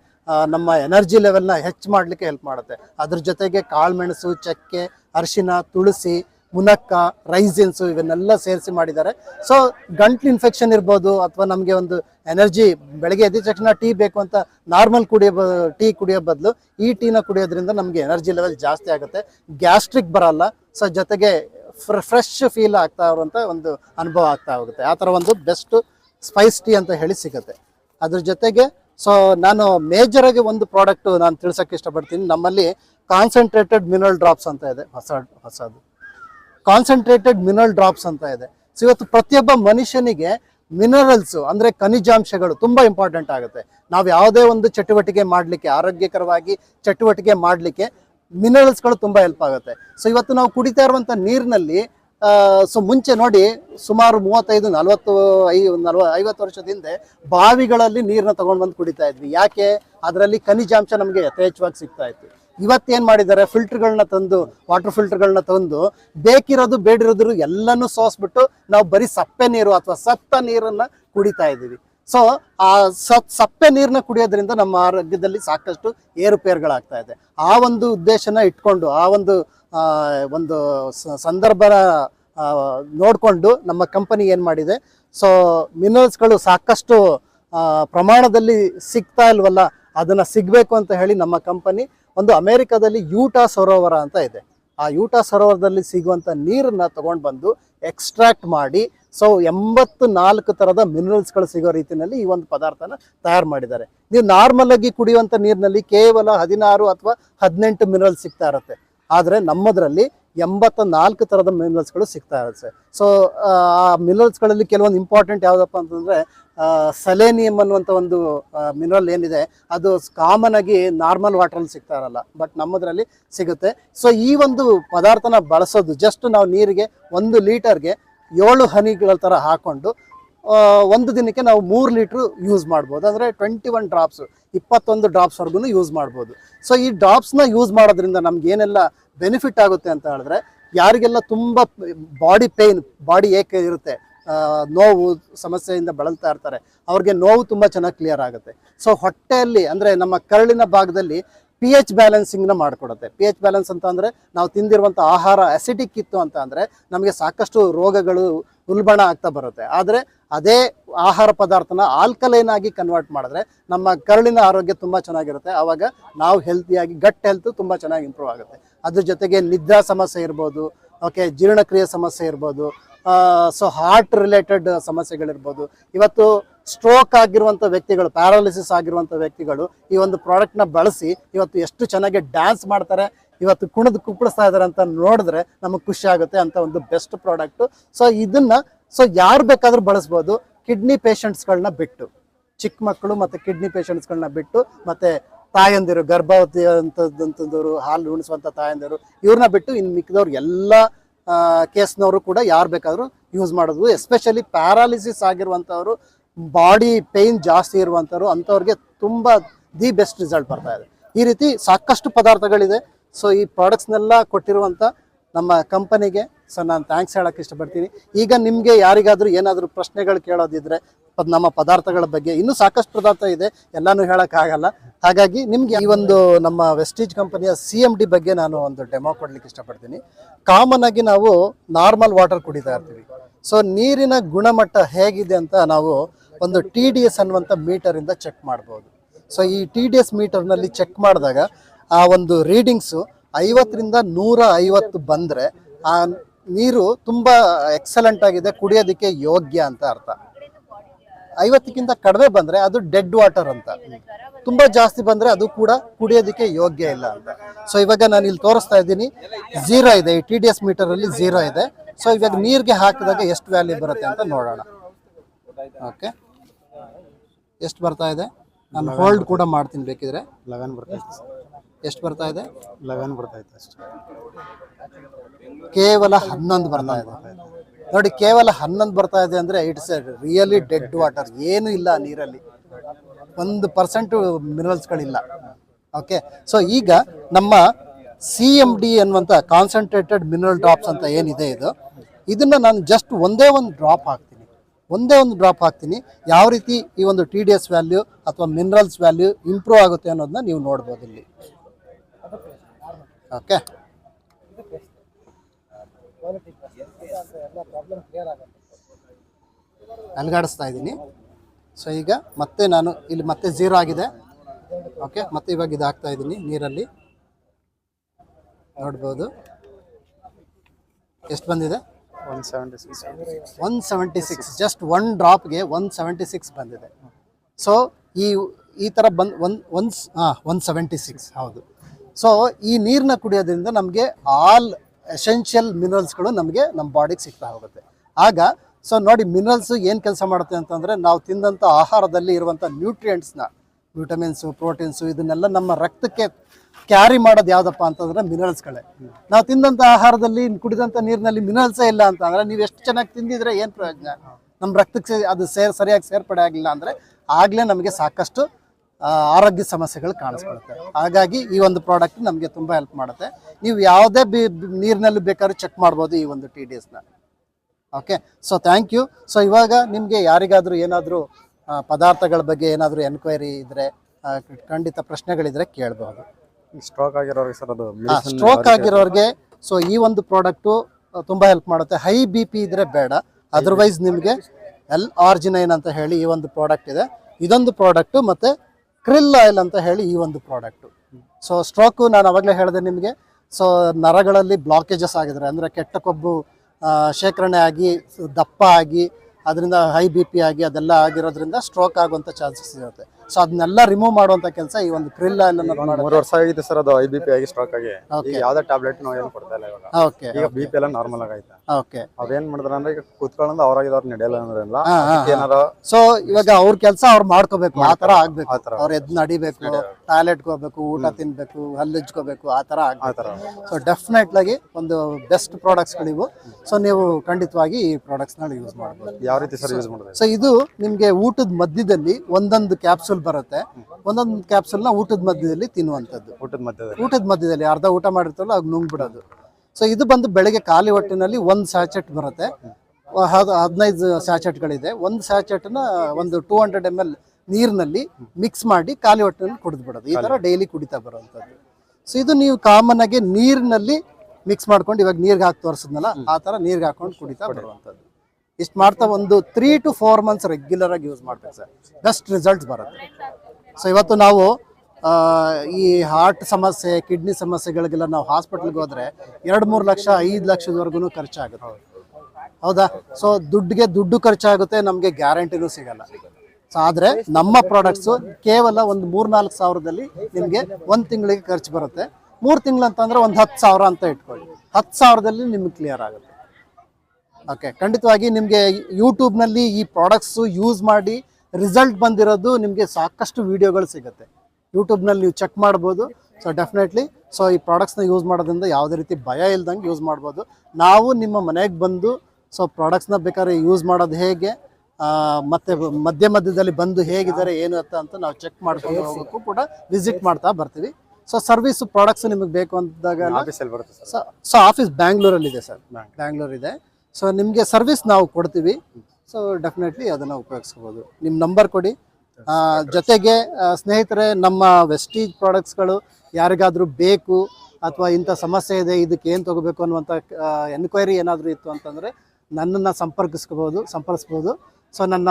ನಮ್ಮ ಎನರ್ಜಿ ಲೆವೆಲ್ನ ಹೆಚ್ಚು ಮಾಡಲಿಕ್ಕೆ ಹೆಲ್ಪ್ ಮಾಡುತ್ತೆ. ಅದ್ರ ಜೊತೆಗೆ ಕಾಳುಮೆಣಸು, ಚಕ್ಕೆ, ಅರಿಶಿನ, ತುಳಸಿ ಮುನಕ್ಕ, ರೈಸಿನ್ಸು ಇವನ್ನೆಲ್ಲ ಸೇರಿಸಿ ಮಾಡಿದ್ದಾರೆ. ಸೊ ಗಂಟ್ಲು ಇನ್ಫೆಕ್ಷನ್ ಇರ್ಬೋದು ಅಥವಾ ನಮಗೆ ಒಂದು ಎನರ್ಜಿ ಬೆಳಗ್ಗೆ ಎದ್ದ ತಕ್ಷಣ ಟೀ ಬೇಕು ಅಂತ ನಾರ್ಮಲ್ ಕುಡಿಯೋ ಟೀ ಕುಡಿಯೋ ಬದಲು ಈ ಟೀನ ಕುಡಿಯೋದ್ರಿಂದ ನಮಗೆ ಎನರ್ಜಿ ಲೆವೆಲ್ ಜಾಸ್ತಿ ಆಗುತ್ತೆ. ಗ್ಯಾಸ್ಟ್ರಿಕ್ ಬರಲ್ಲ. ಸೊ ಜೊತೆಗೆ ಫ್ರೆಶ್ ಫೀಲ್ ಆಗ್ತಾ ಇರುವಂಥ ಒಂದು ಅನುಭವ ಆಗ್ತಾ ಹೋಗುತ್ತೆ. ಆ ಥರ ಒಂದು ಬೆಸ್ಟ್ ಸ್ಪೈಸ್ ಟೀ ಅಂತ ಹೇಳಿ ಸಿಗುತ್ತೆ. ಅದ್ರ ಜೊತೆಗೆ ಸೊ ನಾನು ಮೇಜರ್ ಆಗಿ ಒಂದು ಪ್ರಾಡಕ್ಟ್ ನಾನು ತಿಳ್ಸೋಕ್ಕೆ ಇಷ್ಟಪಡ್ತೀನಿ. ನಮ್ಮಲ್ಲಿ ಕಾನ್ಸಂಟ್ರೇಟೆಡ್ ಮಿನರಲ್ ಡ್ರಾಪ್ಸ್ ಅಂತ ಇದೆ. ಹೊಸ, ಹೊಸದು. ಕಾನ್ಸಂಟ್ರೇಟೆಡ್ ಮಿನರಲ್ ಡ್ರಾಪ್ಸ್ ಅಂತ ಇದೆ. ಸೊ ಇವತ್ತು ಪ್ರತಿಯೊಬ್ಬ ಮನುಷ್ಯನಿಗೆ ಮಿನರಲ್ಸ್ ಅಂದ್ರೆ ಖನಿಜಾಂಶಗಳು ತುಂಬಾ ಇಂಪಾರ್ಟೆಂಟ್ ಆಗುತ್ತೆ. ನಾವು ಯಾವುದೇ ಒಂದು ಚಟುವಟಿಕೆ ಮಾಡಲಿಕ್ಕೆ, ಆರೋಗ್ಯಕರವಾಗಿ ಚಟುವಟಿಕೆ ಮಾಡಲಿಕ್ಕೆ ಮಿನರಲ್ಸ್ಗಳು ತುಂಬಾ ಹೆಲ್ಪ್ ಆಗುತ್ತೆ. ಸೊ ಇವತ್ತು ನಾವು ಕುಡಿತಾ ಇರುವಂತ ನೀರಿನಲ್ಲಿ ಸೊ ಮುಂಚೆ ನೋಡಿ ಸುಮಾರು ಮೂವತ್ತೈದು, ನಲವತ್ತು, ಐ, ನಲ್ವ, ಐವತ್ತು ವರ್ಷದ ಹಿಂದೆ ಬಾವಿಗಳಲ್ಲಿ ನೀರನ್ನ ತಗೊಂಡು ಬಂದು ಕುಡಿತಾ ಇದ್ವಿ. ಯಾಕೆ? ಅದರಲ್ಲಿ ಖನಿಜಾಂಶ ನಮಗೆ ಯಥೇಚ್ಛವಾಗಿ ಸಿಗ್ತಾ ಇತ್ತು. ಇವತ್ತೇನ್ ಮಾಡಿದ್ದಾರೆ? ಫಿಲ್ಟರ್ಗಳನ್ನ ತಂದು, ವಾಟರ್ ಫಿಲ್ಟರ್ಗಳನ್ನ ತಂದು, ಬೇಕಿರೋದು ಬೇಡಿರೋದ್ರು ಎಲ್ಲನೂ ಸೋಸ್ಬಿಟ್ಟು ನಾವು ಬರೀ ಸಪ್ಪೆ ನೀರು ಅಥವಾ ಸತ್ತ ನೀರನ್ನ ಕುಡಿತಾ ಇದ್ದೀವಿ. ಸೊ ಆ ಸಪ್ಪೆ ನೀರನ್ನ ಕುಡಿಯೋದ್ರಿಂದ ನಮ್ಮ ಆರೋಗ್ಯದಲ್ಲಿ ಸಾಕಷ್ಟು ಏರುಪೇರುಗಳಾಗ್ತಾ ಇದೆ. ಆ ಒಂದು ಉದ್ದೇಶನ ಇಟ್ಕೊಂಡು, ಆ ಒಂದು ಒಂದು ಸಂದರ್ಭ ಸಂದರ್ಭನ ನೋಡಿಕೊಂಡು ನಮ್ಮ ಕಂಪನಿ ಏನು ಮಾಡಿದೆ? ಸೊ ಮಿನರಲ್ಸ್ಗಳು ಸಾಕಷ್ಟು ಪ್ರಮಾಣದಲ್ಲಿ ಸಿಗ್ತಾ ಇಲ್ವಲ್ಲ, ಅದನ್ನ ಸಿಗಬೇಕು ಅಂತ ಹೇಳಿ ನಮ್ಮ ಕಂಪನಿ ಒಂದು ಅಮೆರಿಕದಲ್ಲಿ ಯೂಟಾ ಸರೋವರ ಅಂತ ಇದೆ. ಆ ಯೂಟಾ ಸರೋವರದಲ್ಲಿ ಸಿಗುವಂಥ ನೀರನ್ನ ತಗೊಂಡು ಬಂದು ಎಕ್ಸ್ಟ್ರಾಕ್ಟ್ ಮಾಡಿ ಸೊ ಎಂಬತ್ತು ನಾಲ್ಕು ಥರದ ಮಿನರಲ್ಸ್ಗಳು ಸಿಗೋ ರೀತಿಯಲ್ಲಿ ಈ ಒಂದು ಪದಾರ್ಥನ ತಯಾರು ಮಾಡಿದ್ದಾರೆ. ನೀವು ನಾರ್ಮಲ್ ಆಗಿ ಕುಡಿಯುವಂಥ ನೀರಿನಲ್ಲಿ ಕೇವಲ ಹದಿನಾರು ಅಥವಾ ಹದಿನೆಂಟು ಮಿನರಲ್ಸ್ ಸಿಗ್ತಾ ಇರುತ್ತೆ. ಆದರೆ ನಮ್ಮದರಲ್ಲಿ ಎಂಬತ್ತ ನಾಲ್ಕು ಥರದ ಮಿನರಲ್ಸ್ಗಳು ಸಿಗ್ತಾ ಇರುತ್ತೆ ಸೊ ಆ ಮಿನರಲ್ಸ್ಗಳಲ್ಲಿ ಕೆಲವೊಂದು ಇಂಪಾರ್ಟೆಂಟ್ ಯಾವುದಪ್ಪ ಅಂತಂದರೆ ಸಲೇನಿಯಂ ಅನ್ನುವಂಥ ಒಂದು ಮಿನರಲ್ ಏನಿದೆ ಅದು ಕಾಮನ್ ಆಗಿ ನಾರ್ಮಲ್ ವಾಟ್ರಲ್ಲಿ ಸಿಗ್ತಾ ಇರಲ್ಲ ಬಟ್ ನಮ್ಮದ್ರಲ್ಲಿ ಸಿಗುತ್ತೆ. ಸೊ ಈ ಒಂದು ಪದಾರ್ಥನ ಬಳಸೋದು ಜಸ್ಟ್ ನಾವು ನೀರಿಗೆ ಒಂದು ಲೀಟರ್ಗೆ ಏಳು ಹನಿಗಳ ಥರ ಹಾಕೊಂಡು ಆ, ಒಂದು ದಿನಕ್ಕೆ ನಾವು ಮೂರು ಲೀಟ್ರು ಯೂಸ್ ಮಾಡ್ಬೋದು. ಅಂದರೆ ಟ್ವೆಂಟಿ ಒನ್ ಡ್ರಾಪ್ಸ್ ಇಪ್ಪತ್ತೊಂದು ಡ್ರಾಪ್ಸ್ವರೆಗೂ ಯೂಸ್ ಮಾಡ್ಬೋದು. ಸೊ ಈ ಡ್ರಾಪ್ಸ್ನ ಯೂಸ್ ಮಾಡೋದ್ರಿಂದ ನಮ್ಗೆ ಏನೆಲ್ಲ ಬೆನಿಫಿಟ್ ಆಗುತ್ತೆ ಅಂತ ಹೇಳಿದ್ರೆ, ಯಾರಿಗೆಲ್ಲ ತುಂಬ ಬಾಡಿ ಪೇಯ್ನ್ ಬಾಡಿ ಏಕೆ ಇರುತ್ತೆ ನೋವು, ಸಮಸ್ಯೆಯಿಂದ ಬಳಲ್ತಾ ಇರ್ತಾರೆ, ಅವ್ರಿಗೆ ನೋವು ತುಂಬ ಚೆನ್ನಾಗಿ ಕ್ಲಿಯರ್ ಆಗುತ್ತೆ. ಸೊ ಹೊಟ್ಟೆಯಲ್ಲಿ, ಅಂದರೆ ನಮ್ಮ ಕರಳಿನ ಭಾಗದಲ್ಲಿ ಪಿ ಎಚ್ ಬ್ಯಾಲೆನ್ಸಿಂಗ್ನ ಮಾಡಿಕೊಡುತ್ತೆ. ಪಿ ಎಚ್ ಬ್ಯಾಲೆನ್ಸ್ ಅಂತ ಅಂದರೆ ನಾವು ತಿಂದಿರುವಂಥ ಆಹಾರ ಅಸಿಡಿಕ್ ಇತ್ತು ಅಂತ ಅಂದರೆ ನಮಗೆ ಸಾಕಷ್ಟು ರೋಗಗಳು ಉಲ್ಬಣ ಆಗ್ತಾ ಬರುತ್ತೆ. ಆದರೆ ಅದೇ ಆಹಾರ ಪದಾರ್ಥನ ಆಲ್ಕಲೈನ್ ಆಗಿ ಕನ್ವರ್ಟ್ ಮಾಡಿದ್ರೆ ನಮ್ಮ ಕರುಳಿನ ಆರೋಗ್ಯ ತುಂಬ ಚೆನ್ನಾಗಿರುತ್ತೆ. ಆವಾಗ ನಾವು ಹೆಲ್ತಿಯಾಗಿ ಗಟ್ ಹೆಲ್ತ್ ತುಂಬ ಚೆನ್ನಾಗಿ ಇಂಪ್ರೂವ್ ಆಗುತ್ತೆ. ಅದ್ರ ಜೊತೆಗೆ ನಿದ್ರಾ ಸಮಸ್ಯೆ ಇರ್ಬೋದು ಓಕೆ ಜೀರ್ಣಕ್ರಿಯೆ ಸಮಸ್ಯೆ ಇರ್ಬೋದು ಸೊ ಹಾರ್ಟ್ ರಿಲೇಟೆಡ್ ಸಮಸ್ಯೆಗಳಿರ್ಬೋದು. ಇವತ್ತು ಸ್ಟ್ರೋಕ್ ಆಗಿರುವಂಥ ವ್ಯಕ್ತಿಗಳು ಪ್ಯಾರಾಲಿಸಿಸ್ ಆಗಿರುವಂಥ ವ್ಯಕ್ತಿಗಳು ಈ ಒಂದು ಪ್ರಾಡಕ್ಟ್ನ ಬಳಸಿ ಇವತ್ತು ಎಷ್ಟು ಚೆನ್ನಾಗಿ ಡ್ಯಾನ್ಸ್ ಮಾಡ್ತಾರೆ ಇವತ್ತು ಕುಣಿದು ಕುಪ್ಪಳಿಸ್ತಾ ಇದ್ದಾರೆ ಅಂತ ನೋಡಿದ್ರೆ ನಮಗೆ ಖುಷಿ ಆಗುತ್ತೆ ಅಂತ ಒಂದು ಬೆಸ್ಟ್ ಪ್ರಾಡಕ್ಟ್. ಸೊ ಇದನ್ನ ಸೊ ಯಾರು ಬೇಕಾದ್ರೂ ಬಳಸ್ಬೋದು. ಕಿಡ್ನಿ ಪೇಷಂಟ್ಸ್ಗಳನ್ನ ಬಿಟ್ಟು, ಚಿಕ್ಕ ಮಕ್ಕಳು ಮತ್ತು ಕಿಡ್ನಿ ಪೇಷಂಟ್ಸ್ಗಳನ್ನ ಬಿಟ್ಟು, ಮತ್ತು ತಾಯಂದಿರು, ಗರ್ಭವತಿ ಅಂತದಂತದವರು ಹಾಲು ಉಣಿಸುವಂಥ ತಾಯಂದಿರು, ಇವ್ರನ್ನ ಬಿಟ್ಟು ಇನ್ನು ಮಿಕ್ಕಿದವ್ರು ಎಲ್ಲ ಕೇಸ್ನವರು ಕೂಡ ಯಾರು ಬೇಕಾದರೂ ಯೂಸ್ ಮಾಡೋದು. ಎಸ್ಪೆಷಲಿ ಪ್ಯಾರಾಲಿಸಿಸ್ ಆಗಿರುವಂಥವ್ರು ಬಾಡಿ ಪೇಯ್ನ್ ಜಾಸ್ತಿ ಇರುವಂಥವ್ರು, ಅಂಥವ್ರಿಗೆ ತುಂಬ ದಿ ಬೆಸ್ಟ್ ರಿಸಲ್ಟ್ ಬರ್ತಾ ಇದೆ. ಈ ರೀತಿ ಸಾಕಷ್ಟು ಪದಾರ್ಥಗಳಿದೆ. ಸೊ ಈ ಪ್ರಾಡಕ್ಟ್ಸ್ನೆಲ್ಲ ಕೊಟ್ಟಿರುವಂಥ ನಮ್ಮ ಕಂಪನಿಗೆ ಸೊ ನಾನು ಥ್ಯಾಂಕ್ಸ್ ಹೇಳಕ್ಕೆ ಇಷ್ಟಪಡ್ತೀನಿ. ಈಗ ನಿಮಗೆ ಯಾರಿಗಾದರೂ ಏನಾದರೂ ಪ್ರಶ್ನೆಗಳು ಕೇಳೋದಿದ್ರೆ ನಮ್ಮ ಪದಾರ್ಥಗಳ ಬಗ್ಗೆ ಇನ್ನೂ ಸಾಕಷ್ಟು ಪದಾರ್ಥ ಇದೆ, ಎಲ್ಲಾನು ಹೇಳೋಕ್ಕಾಗಲ್ಲ ಹಾಗಾಗಿ ನಿಮಗೆ ಈ ಒಂದು ನಮ್ಮ ವೆಸ್ಟೀಜ್ ಕಂಪನಿಯ ಸಿ ಎಂ ಡಿ ಬಗ್ಗೆ ನಾನು ಒಂದು ಡೆಮೋ ಕೊಡ್ಲಿಕ್ಕೆ ಇಷ್ಟಪಡ್ತೀನಿ. ಕಾಮನ್ ಆಗಿ ನಾವು ನಾರ್ಮಲ್ ವಾಟರ್ ಕುಡಿತಾ ಇರ್ತೀವಿ. ಸೊ ನೀರಿನ ಗುಣಮಟ್ಟ ಹೇಗಿದೆ ಅಂತ ನಾವು ಒಂದು ಟಿ ಡಿ ಎಸ್ ಅನ್ನುವಂಥ ಮೀಟರಿಂದ ಚೆಕ್ ಮಾಡ್ಬೋದು. ಸೊ ಈ ಟಿ ಡಿ ಎಸ್ ಮೀಟರ್ನಲ್ಲಿ ಚೆಕ್ ಮಾಡಿದಾಗ ಆ ಒಂದು ರೀಡಿಂಗ್ಸು ಐವತ್ತರಿಂದ ನೂರ ಐವತ್ತು ಬಂದರೆ ಆ ನೀರು ತುಂಬ ಎಕ್ಸಲೆಂಟ್ ಆಗಿದೆ, ಕುಡಿಯೋದಕ್ಕೆ ಯೋಗ್ಯ ಅಂತ ಅರ್ಥ. ಐವತ್ತಕ್ಕಿಂತ ಕಡಿಮೆ ಬಂದರೆ ಅದು ಡೆಡ್ ವಾಟರ್ ಅಂತ. ತುಂಬ ಜಾಸ್ತಿ ಬಂದರೆ ಅದು ಕೂಡ ಕುಡಿಯೋದಕ್ಕೆ ಯೋಗ್ಯ ಇಲ್ಲ ಅಂತ. ಸೊ ಇವಾಗ ನಾನು ಇಲ್ಲಿ ತೋರಿಸ್ತಾ ಇದ್ದೀನಿ. ಝೀರೋ ಇದೆ, ಈ ಟಿ ಡಿ ಎಸ್ ಮೀಟರಲ್ಲಿ ಝೀರೋ ಇದೆ. ಸೊ ಇವಾಗ ನೀರಿಗೆ ಹಾಕಿದಾಗ ಎಷ್ಟು ವ್ಯಾಲ್ಯೂ ಬರುತ್ತೆ ಅಂತ ನೋಡೋಣ. ಓಕೆ ಎಷ್ಟು ಬರ್ತಾ ಇದೆ? ನಾನು ಹೋಲ್ಡ್ ಕೂಡ ಮಾಡ್ತೀನಿ ಬೇಕಿದ್ರೆ. ಲೆವೆನ್ ಬರ್ತೈತೆ. ಎಷ್ಟು ಬರ್ತಾ ಇದೆ? ಲೆವೆನ್ ಬರ್ತೈತೆ ಅಷ್ಟೇ. ಕೇವಲ ಹನ್ನೊಂದು ಬರ್ತಾ ಇದೆ. ನೋಡಿ, ಕೇವಲ ಹನ್ನೊಂದು ಬರ್ತಾ ಇದೆ ಅಂದರೆ ಇಟ್ಸ್ ರಿಯಲಿ ಡೆಡ್ ವಾಟರ್ ಏನು ಇಲ್ಲ ನೀರಲ್ಲಿ. ಒಂದು ಪರ್ಸೆಂಟು ಮಿನರಲ್ಸ್ಗಳಿಲ್ಲ ಓಕೆ ಸೊ ಈಗ ನಮ್ಮ ಸಿ ಎಂ ಡಿ ಅನ್ನುವಂಥ ಕಾನ್ಸಂಟ್ರೇಟೆಡ್ ಮಿನರಲ್ ಡ್ರಾಪ್ಸ್ ಅಂತ ಏನಿದೆ ಇದು, ಇದನ್ನು ನಾನು ಜಸ್ಟ್ ಒಂದೇ ಒಂದು ಡ್ರಾಪ್ ಹಾಕ್ತೀನಿ. ಒಂದೇ ಒಂದು ಡ್ರಾಪ್ ಹಾಕ್ತೀನಿ. ಯಾವ ರೀತಿ ಈ ಒಂದು ಟಿ ಡಿ ಎಸ್ ವ್ಯಾಲ್ಯೂ ಅಥವಾ ಮಿನರಲ್ಸ್ ವ್ಯಾಲ್ಯೂ ಇಂಪ್ರೂವ್ ಆಗುತ್ತೆ ಅನ್ನೋದನ್ನ ನೀವು ನೋಡ್ಬೋದು ಇಲ್ಲಿ. ಓಕೆ. ಅಲ್ಗಾಡಿಸ್ತಾ ಇದ್ದೀನಿ. ಸೊ ಈಗ ಮತ್ತೆ ನಾನು ಇಲ್ಲಿ ಮತ್ತೆ ಝೀರೋ ಆಗಿದೆ. ಓಕೆ ಮತ್ತೆ ಇವಾಗ ಇದು ಹಾಕ್ತಾ ಇದ್ದೀನಿ ನೀರಲ್ಲಿ. ನೋಡ್ಬೋದು. ಎಷ್ಟು ಬಂದಿದೆ? One seventy six one seventy six just one ಡ್ರಾಪ್ಗೆ one seventy six ಬಂದಿದೆ. ಸೊ ಈ ಈ ಥರ ಬಂದು ಒನ್ ಒನ್ಸ್ ಹಾಂ ಒನ್ ಸೆವೆಂಟಿ ಸಿಕ್ಸ್ ಹೌದು. ಸೊ ಈ ನೀರನ್ನ ಕುಡಿಯೋದ್ರಿಂದ ನಮಗೆ ಆಲ್ ಎಸೆನ್ಷಿಯಲ್ ಮಿನರಲ್ಸ್ಗಳು ನಮಗೆ ನಮ್ಮ ಬಾಡಿಗೆ ಸಿಗ್ತಾ ಹೋಗುತ್ತೆ. ಆಗ ಸೊ ನೋಡಿ ಮಿನರಲ್ಸ್ ಏನು ಕೆಲಸ ಮಾಡುತ್ತೆ ಅಂತಂದರೆ ನಾವು ತಿಂದಂಥ ಆಹಾರದಲ್ಲಿ ಇರುವಂಥ ನ್ಯೂಟ್ರಿಯೆಂಟ್ಸ್ನ ವಿಟಮಿನ್ಸು ಪ್ರೋಟೀನ್ಸು ಇದನ್ನೆಲ್ಲ ನಮ್ಮ ರಕ್ತಕ್ಕೆ ಕ್ಯಾರಿ ಮಾಡೋದು ಯಾವುದಪ್ಪ ಅಂತಂದರೆ ಮಿನರಲ್ಸ್ಗಳೇ ನಾವು ತಿಂದಂಥ ಆಹಾರದಲ್ಲಿ ಕುಡಿದಂಥ ನೀರಿನಲ್ಲಿ ಮಿನರಲ್ಸೇ ಇಲ್ಲ ಅಂತಂದರೆ ನೀವು ಎಷ್ಟು ಚೆನ್ನಾಗಿ ತಿಂದಿದ್ರೆ ಏನು ಪ್ರಯೋಜನ? ನಮ್ಮ ರಕ್ತಕ್ಕೆ ಅದು ಸೇರ್, ಸರಿಯಾಗಿ ಸೇರ್ಪಡೆ ಆಗಲಿಲ್ಲ ಅಂದರೆ ಆಗಲೇ ನಮಗೆ ಸಾಕಷ್ಟು ಆರೋಗ್ಯ ಸಮಸ್ಯೆಗಳು ಕಾಣಿಸ್ಕೊಳುತ್ತೆ. ಹಾಗಾಗಿ ಈ ಒಂದು ಪ್ರಾಡಕ್ಟ್ ನಮಗೆ ತುಂಬ ಹೆಲ್ಪ್ ಮಾಡುತ್ತೆ. ನೀವು ಯಾವುದೇ ಬಿ ನೀರಿನಲ್ಲಿ ಬೇಕಾದ್ರೂ ಚೆಕ್ ಮಾಡ್ಬೋದು ಈ ಒಂದು ಟಿ ಡಿ ಎಸ್ನ okay so thank you so ಇವಾಗ ನಿಮಗೆ ಯಾರಿಗಾದರೂ ಏನಾದರೂ ಪದಾರ್ಥಗಳ ಬಗ್ಗೆ ಏನಾದರೂ ಎನ್ಕ್ವೈರಿ ಇದ್ದರೆ ಖಂಡಿತ ಪ್ರಶ್ನೆಗಳಿದ್ರೆ ಕೇಳಬಹುದು ಸ್ಟ್ರೋಕ್ ಆಗಿರೋರಿಗೆ ಸರ್ ಅದು ಸ್ಟ್ರೋಕ್ ಆಗಿರೋರಿಗೆ ಸೊ ಈ ಒಂದು ಪ್ರಾಡಕ್ಟು ತುಂಬ ಹೆಲ್ಪ್ ಮಾಡುತ್ತೆ. ಹೈ ಬಿ ಪಿ ಇದ್ರೆ ಬೇಡ. ಅದರ್ವೈಸ್ ನಿಮಗೆ ಎಲ್ ಆರ್ಜಿನೈನ್ ಅಂತ ಹೇಳಿ ಈ ಒಂದು ಪ್ರಾಡಕ್ಟ್ ಇದೆ. ಇದೊಂದು ಪ್ರಾಡಕ್ಟು ಮತ್ತೆ ಕ್ರಿಲ್ ಆಯಿಲ್ ಅಂತ ಹೇಳಿ ಈ ಒಂದು ಪ್ರಾಡಕ್ಟು ಸೊ ಸ್ಟ್ರೋಕು ನಾನು ಅವಾಗಲೇ ಹೇಳಿದೆ ನಿಮಗೆ. ಸೊ ನರಗಳಲ್ಲಿ ಬ್ಲಾಕೇಜಸ್ ಆಗಿದ್ರೆ, ಅಂದರೆ ಕೆಟ್ಟ ಕೊಬ್ಬು ಶೇಖರಣೆ ಆಗಿ, ದಪ್ಪ ಆಗಿ, ಅದರಿಂದ ಹೈ ಬಿ ಪಿ ಆಗಿ ಅದೆಲ್ಲ ಆಗಿರೋದ್ರಿಂದ ಸ್ಟ್ರೋಕ್ ಆಗುವಂಥ ಚಾನ್ಸಸ್ ಇರುತ್ತೆ. ಸೊ ಅದನ್ನೆಲ್ಲ ರಿಮೂವ್ ಮಾಡುವಂತ ಕೆಲಸ ಈ ಒಂದು ಅನ್ನು ಮೂರು ವರ್ಷ ಆಗಿದೆ ಸರ್ ಅದು ಐ ಬಿ ಪಿ ಆಗಿ ಸ್ಟ್ರಾಕ್ ಆಗಿ. ಈಗ ಯಾವ್ದೇ ಟ್ಯಾಬ್ಲೆಟ್ ನಾವು ಏನು ಕೊಡ್ತಾ ಇಲ್ಲ ಇವಾಗ. ಓಕೆ ಈಗ ಬಿ ಪಿ ಎಲ್ಲ ನಾರ್ಮಲ್ ಆಗೈತೆ ಓಕೆ ಅವೇನ್ ಮಾಡಿದ್ರ ಅಂದ್ರೆ ಈಗ ಕುತ್ಕೊಳ್ಳೋದು ಅವ್ರಾಗಿದವ್ರು ನಡೆಯಲ್ಲ ಅಂದ್ರಲ್ಲ. ಏನಾರ ಸೊ ಇವಾಗ ಅವ್ರ ಕೆಲಸ ಅವ್ರು ಮಾಡ್ಕೋಬೇಕು ಆ ತರ ಆಗ್ಬೇಕು. ಅವ್ರ ಎದ್ ನಡಿಬೇಕು ಟಾಯ್ಲೆಟ್ ಹೋಗ್ಬೇಕು ಊಟ ತಿನ್ಬೇಕು ಹಲ್ಲುಜ್ಕೋಬೇಕು ಆ ತರ ಆಗ್ಬೇಕು. ಸೊ ಡೆಫಿನೆಟ್ ಆಗಿ ಒಂದು ಬೆಸ್ಟ್ ಪ್ರಾಡಕ್ಟ್ಸ್ ಗಳಿವು ಸೊ ನೀವು ಖಂಡಿತವಾಗಿ ಈ ಪ್ರಾಡಕ್ಟ್ಸ್ ಯೂಸ್ ಮಾಡಬಹುದು ಯಾವ ರೀತಿ ಸರ್ ಯೂಸ್ ಮಾಡಬೇಕು ಸೊ ಇದು ನಿಮ್ಗೆ ಊಟದ ಮಧ್ಯದಲ್ಲಿ ಒಂದೊಂದು ಕ್ಯಾಪ್ಸೂಲ್ ಬರುತ್ತೆ. ಒಂದೊಂದು ಕ್ಯಾಪ್ಸೂಲ್ನ ಊಟದ ಮಧ್ಯದಲ್ಲಿ ತಿನ್ನುವಂಥದ್ದು. ಊಟದ ಮಧ್ಯದಲ್ಲಿ. ಊಟದ ಮಧ್ಯದಲ್ಲಿ ಅರ್ಧ ಊಟ ಮಾಡಿರ್ತಲ್ಲ ಅದು ನುಂಗ್ಬಿಡೋದು. ಸೊ ಇದು ಬಂದು ಬೆಳಗ್ಗೆ ಖಾಲಿ ಹೊಟ್ಟಿನಲ್ಲಿ ಒಂದು ಸ್ಯಾಚೆಟ್ ಬರುತ್ತೆ. ಹದ್ ಹದಿನೈದು ಸ್ಯಾಚೆಟ್ಗಳಿದೆ ಒಂದು ಸ್ಯಾಚೆಟ್ನ ಒಂದು ಟೂ ಹಂಡ್ರೆಡ್ ಎಂ ಎಲ್ ನೀರಿನಲ್ಲಿ ಮಿಕ್ಸ್ ಮಾಡಿ ಖಾಲಿ ಹೊಟ್ಟಿನಲ್ಲಿ ಕುಡಿದು ಬಿಡೋದು ಈ ಥರ ಡೈಲಿ ಕುಡಿತಾ ಬರುವಂಥದ್ದು. ಸೊ ಇದು ನೀವು ಕಾಮನ್ ಆಗಿ ನೀರಿನಲ್ಲಿ ಮಿಕ್ಸ್ ಮಾಡ್ಕೊಂಡು ಇವಾಗ ನೀರ್ಗೆ ಹಾಕಿ ತೋರಿಸಿದ್ನಲ್ಲ ಆ ಥರ ನೀರ್ಗೆ ಹಾಕೊಂಡು ಕುಡಿತಾ ಬರುವಂಥದ್ದು. ಇಷ್ಟು ಮಾಡ್ತಾ ಒಂದು three to four months regular ಆಗಿ ಯೂಸ್ ಮಾಡ್ಬೇಕು ಸರ್ ಬೆಸ್ಟ್ ರಿಸಲ್ಟ್ಸ್ ಬರುತ್ತೆ. ಸೊ ಇವತ್ತು ನಾವು ಈ ಹಾರ್ಟ್ ಸಮಸ್ಯೆ ಕಿಡ್ನಿ ಸಮಸ್ಯೆಗಳಿಗೆಲ್ಲ ನಾವು ಹಾಸ್ಪಿಟ್ಲ್ಗೆ ಹೋದ್ರೆ ಎರಡು ಮೂರು ಲಕ್ಷ, ಐದು ಲಕ್ಷದವರೆಗೂ ಖರ್ಚಾಗುತ್ತೆ. ಹೌದಾ? ಸೊ ದುಡ್ಡಿಗೆ ದುಡ್ಡು ಖರ್ಚಾಗುತ್ತೆ, ನಮಗೆ ಗ್ಯಾರಂಟಿನೂ ಸಿಗಲ್ಲ. ಸೊ ಆದರೆ ನಮ್ಮ ಪ್ರಾಡಕ್ಟ್ಸು ಕೇವಲ ಒಂದು ಮೂರ್ನಾಲ್ಕು ಸಾವಿರದಲ್ಲಿ ನಿಮಗೆ ಒಂದು ತಿಂಗಳಿಗೆ ಖರ್ಚು ಬರುತ್ತೆ. ಮೂರು ತಿಂಗಳು ಅಂತಂದರೆ ಒಂದು ಹತ್ತು ಸಾವಿರ ಅಂತ ಇಟ್ಕೊಳ್ಳಿ. ಹತ್ತು ಸಾವಿರದಲ್ಲಿ ನಿಮ್ಗೆ ಕ್ಲಿಯರ್ ಆಗುತ್ತೆ. ಓಕೆ ಖಂಡಿತವಾಗಿ ನಿಮಗೆ ಯೂಟ್ಯೂಬ್ನಲ್ಲಿ ಈ ಪ್ರಾಡಕ್ಟ್ಸು ಯೂಸ್ ಮಾಡಿ ರಿಸಲ್ಟ್ ಬಂದಿರೋದು ನಿಮಗೆ ಸಾಕಷ್ಟು ವಿಡಿಯೋಗಳು ಸಿಗುತ್ತೆ. ಯೂಟ್ಯೂಬ್ನಲ್ಲಿ ನೀವು ಚೆಕ್ ಮಾಡ್ಬೋದು. ಸೊ ಡೆಫಿನೆಟ್ಲಿ ಸೊ ಈ ಪ್ರಾಡಕ್ಟ್ಸ್ನ ಯೂಸ್ ಮಾಡೋದ್ರಿಂದ ಯಾವುದೇ ರೀತಿ ಭಯ ಇಲ್ದಂಗೆ ಯೂಸ್ ಮಾಡ್ಬೋದು. ನಾವು ನಿಮ್ಮ ಮನೆಗೆ ಬಂದು ಸೊ ಪ್ರಾಡಕ್ಟ್ಸ್ನ ಬೇಕಾದ್ರೆ ಯೂಸ್ ಮಾಡೋದು ಹೇಗೆ ಮತ್ತೆ ಮಧ್ಯ ಮಧ್ಯದಲ್ಲಿ ಬಂದು ಹೇಗಿದ್ದಾರೆ ಏನು ಅಂತ ಅಂತ ನಾವು ಚೆಕ್ ಮಾಡ್ಕೊಂಡು ಹೋಗೋಕ್ಕೂ ಕೂಡ ವಿಸಿಟ್ ಮಾಡ್ತಾ ಬರ್ತೀವಿ. ಸೊ ಸರ್ವಿಸ್ ಪ್ರಾಡಕ್ಟ್ಸ್ ನಿಮಗೆ ಬೇಕು ಅಂದಾಗ ಆಫೀಸಲ್ಲಿ ಬರುತ್ತೆ ಸರ್ ಸೊ ಆಫೀಸ್ ಬ್ಯಾಂಗ್ಳೂರಲ್ಲಿ ಇದೆ ಸರ್ ಬ್ಯಾಂಗ್ಳೂರಿದೆ ಬ್ಯಾಂಗ್ಳೂರ್ ಇದೆ. ಸೊ ನಿಮಗೆ ಸರ್ವಿಸ್ ನಾವು ಕೊಡ್ತೀವಿ. ಸೊ ಡೆಫಿನೆಟ್ಲಿ ಅದನ್ನು ಉಪಯೋಗಿಸ್ಬೋದು ನಿಮ್ಮ ನಂಬರ್ ಕೊಡಿ. ಜೊತೆಗೆ ಸ್ನೇಹಿತರೆ, ನಮ್ಮ ವೆಸ್ಟೀಜ್ ಪ್ರಾಡಕ್ಟ್ಸ್ಗಳು ಯಾರಿಗಾದರೂ ಬೇಕು ಅಥವಾ ಇಂಥ ಸಮಸ್ಯೆ ಇದೆ, ಇದಕ್ಕೆ ಏನು ತಗೋಬೇಕು ಅನ್ನುವಂಥ ಎನ್ಕ್ವೈರಿ ಏನಾದರೂ ಇತ್ತು ಅಂತಂದರೆ ನನ್ನನ್ನು ಸಂಪರ್ಕಿಸ್ಕೋಬೋದು ಸಂಪರ್ಕಿಸ್ಬೋದು ಸೊ ನನ್ನ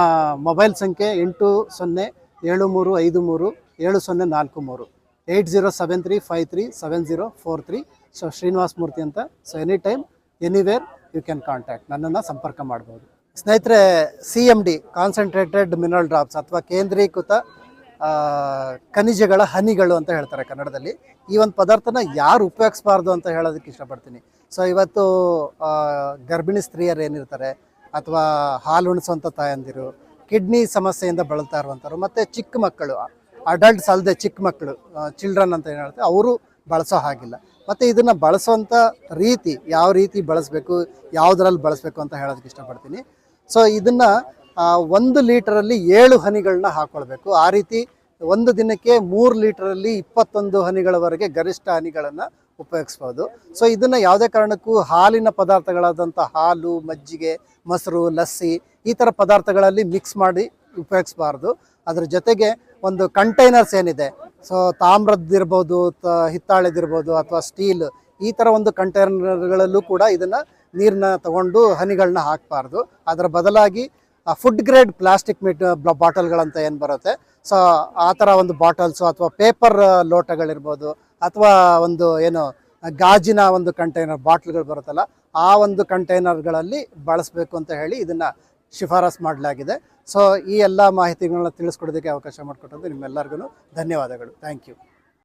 ಮೊಬೈಲ್ ಸಂಖ್ಯೆ ಎಂಟು ಸೊನ್ನೆ ಏಳು ಮೂರು ಐದು ಮೂರು ಏಳು ಸೊನ್ನೆ ನಾಲ್ಕು ಮೂರು. Eight zero seven three five three seven zero four three. So Srinivas Murthy ಅಂತ. So any time anywhere you can contact ನನ್ನನ್ನು ಸಂಪರ್ಕ ಮಾಡ್ಬೋದು. ಸ್ನೇಹಿತರೆ C M D concentrated mineral drops ಅಥವಾ ಕೇಂದ್ರೀಕೃತ ಖನಿಜಗಳ ಹನಿಗಳು ಅಂತ ಹೇಳ್ತಾರೆ ಕನ್ನಡದಲ್ಲಿ. ಈ ಒಂದು ಪದಾರ್ಥನ ಯಾರು ಉಪಯೋಗಿಸ್ಬಾರ್ದು ಅಂತ ಹೇಳೋದಕ್ಕೆ ಇಷ್ಟಪಡ್ತೀನಿ. ಸೊ ಇವತ್ತು ಗರ್ಭಿಣಿ ಸ್ತ್ರೀಯರು ಏನಿರ್ತಾರೆ, ಅಥವಾ ಹಾಲು ಉಣಿಸುವಂಥ ತಾಯಂದಿರು, ಕಿಡ್ನಿ ಸಮಸ್ಯೆಯಿಂದ ಬಳಲ್ತಾ ಇರುವಂಥವ್ರು, ಮತ್ತು ಚಿಕ್ಕ ಮಕ್ಕಳು ಅಡಲ್ಟ್ಸ್ ಅಲ್ಲದೆ ಚಿಕ್ಕ ಮಕ್ಕಳು ಚಿಲ್ಡ್ರನ್ ಅಂತ ಏನು ಹೇಳ್ತಾರೆ ಅವರು ಬಳಸೋ ಹಾಗಿಲ್ಲ. ಮತ್ತು ಇದನ್ನು ಬಳಸುವಂಥ ರೀತಿ ಯಾವ ರೀತಿ ಬಳಸಬೇಕು, ಯಾವುದರಲ್ಲಿ ಬಳಸಬೇಕು ಅಂತ ಹೇಳೋದಕ್ಕೆ ಇಷ್ಟಪಡ್ತೀನಿ. ಸೊ ಇದನ್ನು ಒಂದು ಲೀಟರಲ್ಲಿ ಏಳು ಹನಿಗಳನ್ನ ಹಾಕ್ಕೊಳ್ಬೇಕು ಆ ರೀತಿ ಒಂದು ದಿನಕ್ಕೆ ಮೂರು ಲೀಟರಲ್ಲಿ ಇಪ್ಪತ್ತೊಂದು ಹನಿಗಳವರೆಗೆ ಗರಿಷ್ಠ ಹನಿಗಳನ್ನು ಉಪಯೋಗಿಸ್ಬೋದು. ಸೊ ಇದನ್ನು ಯಾವುದೇ ಕಾರಣಕ್ಕೂ ಹಾಲಿನ ಪದಾರ್ಥಗಳಾದಂಥ ಹಾಲು, ಮಜ್ಜಿಗೆ, ಮೊಸರು, ಲಸ್ಸಿ ಈ ಥರ ಪದಾರ್ಥಗಳಲ್ಲಿ ಮಿಕ್ಸ್ ಮಾಡಿ ಉಪಯೋಗಿಸ್ಬಾರ್ದು. ಅದರ ಜೊತೆಗೆ ಒಂದು ಕಂಟೈನರ್ಸ್ ಏನಿದೆ. ಸೊ ತಾಮ್ರದ್ದಿರ್ಬೋದು ಹಿತ್ತಾಳೆದಿರ್ಬೋದು ಅಥವಾ ಸ್ಟೀಲ್ ಈ ಥರ ಒಂದು ಕಂಟೈನರ್ಗಳಲ್ಲೂ ಕೂಡ ಇದನ್ನು ನೀರನ್ನ ತಗೊಂಡು ಹನಿಗಳನ್ನ ಹಾಕಬಾರ್ದು. ಅದರ ಬದಲಾಗಿ ಫುಡ್ ಗ್ರೇಡ್ ಪ್ಲಾಸ್ಟಿಕ್ ಮಿಟ್ ಬಾಟಲ್ಗಳಂತ ಏನು ಬರುತ್ತೆ? ಸೊ ಆ ಥರ ಒಂದು ಬಾಟಲ್ಸು ಅಥವಾ ಪೇಪರ್ ಲೋಟಗಳಿರ್ಬೋದು ಅಥವಾ ಒಂದು ಏನು ಗಾಜಿನ ಒಂದು ಕಂಟೈನರ್ ಬಾಟ್ಲ್ಗಳು ಬರುತ್ತಲ್ಲ, ಆ ಒಂದು ಕಂಟೈನರ್ಗಳಲ್ಲಿ ಬಳಸಬೇಕು ಅಂತ ಹೇಳಿ ಇದನ್ನು ಶಿಫಾರಸ್ ಮಾಡಲಾಗಿದೆ. ಸೊ ಈ ಎಲ್ಲ ಮಾಹಿತಿಗಳನ್ನ ತಿಳಿಸ್ಕೊಡೋದಕ್ಕೆ ಅವಕಾಶ ಮಾಡಿಕೊಟ್ಟದ್ದು ನಿಮ್ಮೆಲ್ಲರಿಗೂ ಧನ್ಯವಾದಗಳು. Thank you